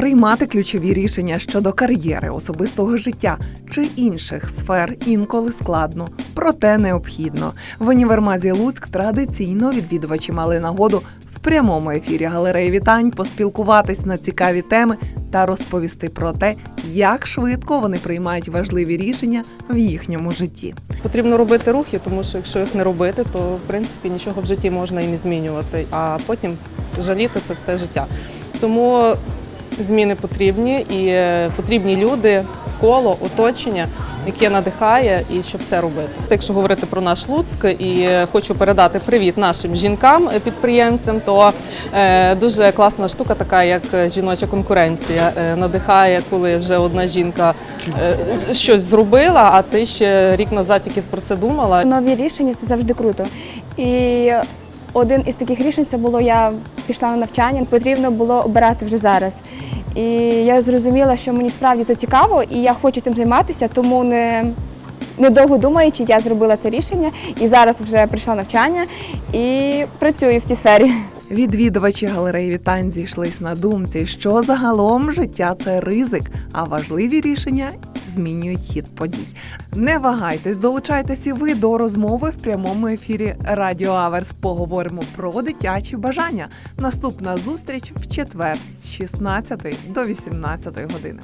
Приймати ключові рішення щодо кар'єри, особистого життя чи інших сфер інколи складно, проте необхідно. В універмазі Луцьк традиційно відвідувачі мали нагоду в прямому ефірі галереї вітань поспілкуватись на цікаві теми та розповісти про те, як швидко вони приймають важливі рішення в їхньому житті. Потрібно робити рухи, тому що якщо їх не робити, то в принципі нічого в житті можна і не змінювати, а потім жаліти це все життя. Тому зміни потрібні і е, потрібні люди, коло, оточення, яке надихає і щоб це робити. Якщо говорити про наш Луцьк і е, хочу передати привіт нашим жінкам, е, то дуже класна штука, така як жіноча конкуренція. Надихає, коли вже одна жінка щось зробила, а ти ще рік назад тільки про це думала. Нові рішення це завжди круто. І один із таких рішень це було я пішла на навчання, потрібно було обирати вже зараз. І я зрозуміла, що мені справді це цікаво, і я хочу цим займатися, тому не. Недовго думаючи, я зробила це рішення і зараз вже прийшла навчання і працюю в цій сфері. Відвідувачі галереї вітань зійшлись на думці, що загалом життя це ризик, а важливі рішення змінюють хід подій. Не вагайтесь, долучайтесь і ви до розмови в прямому ефірі Радіо Аверс. Поговоримо про дитячі бажання. Наступна зустріч в четвер з 16 до 18 години.